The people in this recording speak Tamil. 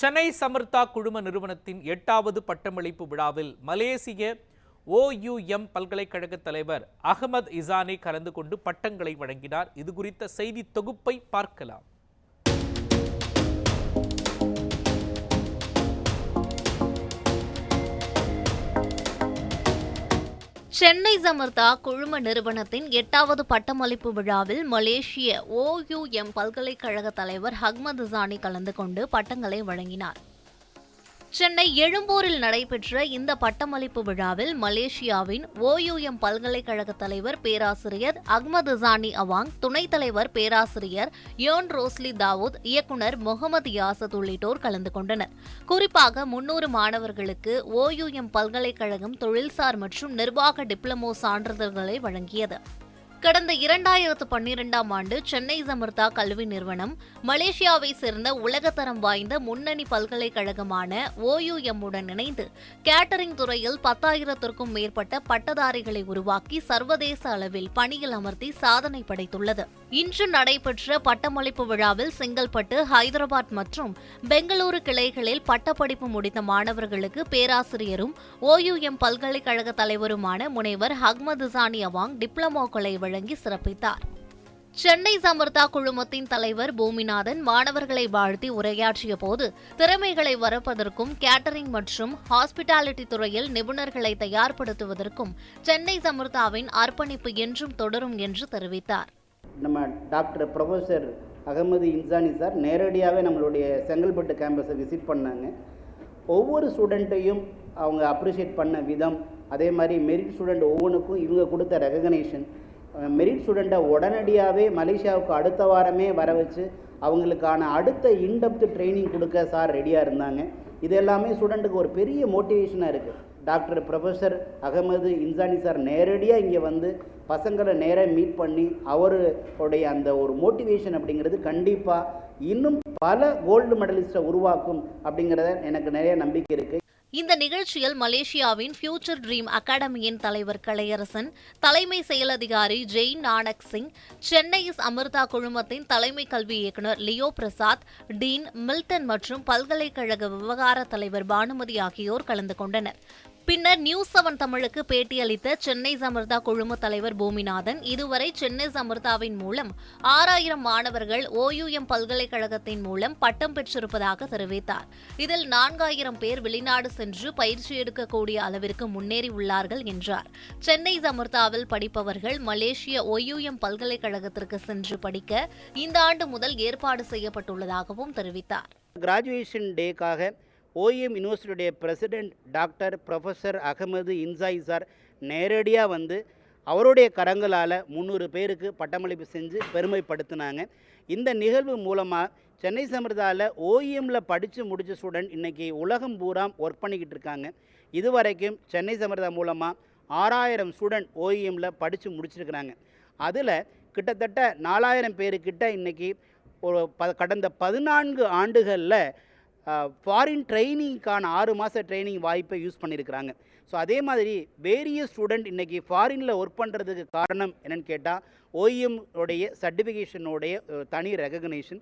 சென்னை சமர்த்தா குழும நிறுவனத்தின் எட்டாவது பட்டமளிப்பு விழாவில் மலேசிய ஓயுஎம் பல்கலைக்கழக தலைவர் அகமது இசானி கலந்து கொண்டு பட்டங்களை வழங்கினார். இது குறித்த செய்தி தொகுப்பை பார்க்கலாம். சென்னை சமர்த்தா குழும நிறுவனத்தின் எட்டாவது பட்டமளிப்பு விழாவில் மலேசிய ஓயுஎம் பல்கலைக்கழக தலைவர் ஹக்மது ஜானி கலந்து கொண்டு பட்டங்களை வழங்கினார். சென்னை எழும்பூரில் நடைபெற்ற இந்த பட்டமளிப்பு விழாவில் மலேசியாவின் ஓயுஎம் பல்கலைக்கழக தலைவர் பேராசிரியர் அஹ்மது ஜானி அவாங் துணைத் தலைவர் பேராசிரியர் யோன் ரோஸ்லி தாவூத் இயக்குனர் முகமது யாசத் உள்ளிட்டோர் கலந்து கொண்டனர். குறிப்பாக முன்னூறு மாணவர்களுக்கு ஓயுஎம் பல்கலைக்கழகம் தொழில்சார் மற்றும் நிர்வாக டிப்ளமோ சான்றிதழ்களை வழங்கியது. கடந்த இரண்டாயிரத்து பன்னிரெண்டாம் ஆண்டு சென்னை சமர்த்தா கல்வி நிறுவனம் மலேசியாவை சேர்ந்த உலகத்தரம் வாய்ந்த முன்னணி பல்கலைக்கழகமான ஓயுஎம் உடன் இணைந்து கேட்டரிங் துறையில் பத்தாயிரத்திற்கும் மேற்பட்ட பட்டதாரிகளை உருவாக்கி சர்வதேச அளவில் பணியில் அமர்த்தி சாதனை படைத்துள்ளது. இன்று நடைபெற்ற பட்டமளிப்பு விழாவில் செங்கல்பட்டு ஹைதராபாத் மற்றும் பெங்களூரு கிளைகளில் பட்டப்படிப்பு முடித்த மாணவர்களுக்கு பேராசிரியரும் ஓயுஎம் பல்கலைக்கழக தலைவருமான முனைவர் ஹக்மதுசானி அவாங் டிப்ளமோக்களை வழங்கி சிறப்பித்தார். சென்னை சமர்த்தா குழுமத்தின் தலைவர் பூமிநாதன் மாணவர்களை வாழ்த்தி உரையாற்றிய போது திறமைகளை வரப்பதற்கும் கேட்டரிங் மற்றும் ஹாஸ்பிட்டாலிட்டி துறையில் நிபுணர்களை தயார்படுத்துவதற்கும் சென்னை சமர்த்தாவின் அர்ப்பணிப்பு என்றும் தொடரும் என்று தெரிவித்தார். நம்ம doctor professor Ahmed Insani sir நேரடியாகவே நம்மளுடைய செங்கல்பட்டு கேம்பஸை விசிட் பண்ணாங்க. ஒவ்வொரு ஸ்டூடெண்ட்டையும் அவங்க அப்ரிஷியேட் பண்ண விதம் அதே மாதிரி மெரிட் ஸ்டூடெண்ட் ஒவ்வொன்றுக்கும் இவங்க கொடுத்த ரெகக்னேஷன் மெரிட் ஸ்டூடெண்ட்டை உடனடியாகவே மலேசியாவுக்கு அடுத்த வாரமே வர வச்சு அவங்களுக்கான அடுத்த இன்டெப்த் ட்ரைனிங் கொடுக்க சார் ரெடியாக இருந்தாங்க. இது எல்லாமே ஸ்டூடெண்ட்டுக்கு ஒரு பெரிய மோட்டிவேஷனாக இருக்குது doctor professor Ahmed Insani sir நேரடியாக இங்கே வந்து பசங்களை நேராக மீட் பண்ணி அவருடைய அந்த ஒரு மோட்டிவேஷன் அப்படிங்கிறது கண்டிப்பாக இன்னும் பல கோல்டு மெடலிஸ்ட்டை உருவாக்கும் அப்படிங்கிறத எனக்கு நிறைய நம்பிக்கை இருக்குது இந்த நிகழ்ச்சியில் மலேசியாவின் ஃபியூச்சர் ட்ரீம் அகாடமியின் தலைவர் கலையரசன் தலைமை செயலதிகாரி ஜெயின் நானக் சிங் சென்னை அமிர்தா குழுமத்தின் தலைமை கல்வி இயக்குனர் லியோ பிரசாத் டீன் மில்டன் மற்றும் பல்கலைக்கழக விவகார தலைவர் பானுமதி ஆகியோர் கலந்து கொண்டனர். பின்னர் நியூஸ் செவன் தமிழுக்கு பேட்டியளித்த சென்னை சமர்தா குழும தலைவர் பூமிநாதன் இதுவரை சென்னை சமர்தாவின் மூலம் ஆறாயிரம் மாணவர்கள் ஓயுஎம் பல்கலைக்கழகத்தின் மூலம் பட்டம் பெற்றிருப்பதாக தெரிவித்தார். இதில் நான்காயிரம் பேர் வெளிநாடு சென்று பயிற்சி எடுக்கக்கூடிய அளவிற்கு முன்னேறி உள்ளார்கள் என்றார். சென்னை சமர்தாவில் படிப்பவர்கள் மலேசிய ஓயுஎம் பல்கலைக்கழகத்திற்கு சென்று படிக்க இந்த ஆண்டு முதல் ஏற்பாடு செய்யப்பட்டுள்ளதாகவும் தெரிவித்தார். கிராஜுவேஷன் டேக்காக OEM யூனிவர்சிட்டியுடைய president doctor professor Ahmed Insai sir நேரடியாக வந்து அவருடைய கரங்களால் முந்நூறு பேருக்கு பட்டமளிப்பு செஞ்சு பெருமைப்படுத்தினாங்க. இந்த நிகழ்வு மூலமாக சென்னை சமிர்தாவில் ஓஇஎம்மில் படித்து முடித்த ஸ்டூடெண்ட் இன்றைக்கி உலகம் பூராம் ஒர்க் பண்ணிக்கிட்டு இருக்காங்க. இதுவரைக்கும் சென்னை சமிர்தா மூலமாக ஆறாயிரம் ஸ்டூடெண்ட் ஓஇஎம்மில் படித்து முடிச்சிருக்கிறாங்க. அதில் கிட்டத்தட்ட நாலாயிரம் பேருக்கிட்ட இன்றைக்கி ஒரு ப கடந்த பதினான்கு ஆண்டுகளில் ஃபாரின் ட்ரைனிங்க்கான ஆறு மாத ட்ரைனிங் வாய்ப்பை யூஸ் பண்ணியிருக்கிறாங்க ஸோ அதே மாதிரி வேரிய ஸ்டூடெண்ட் இன்றைக்கி ஃபாரினில் ஒர்க் பண்ணுறதுக்கு காரணம் என்னென்னு கேட்டால் ஓஇஎம் உடைய சர்டிஃபிகேஷனுடைய தனி ரெகக்னேஷன்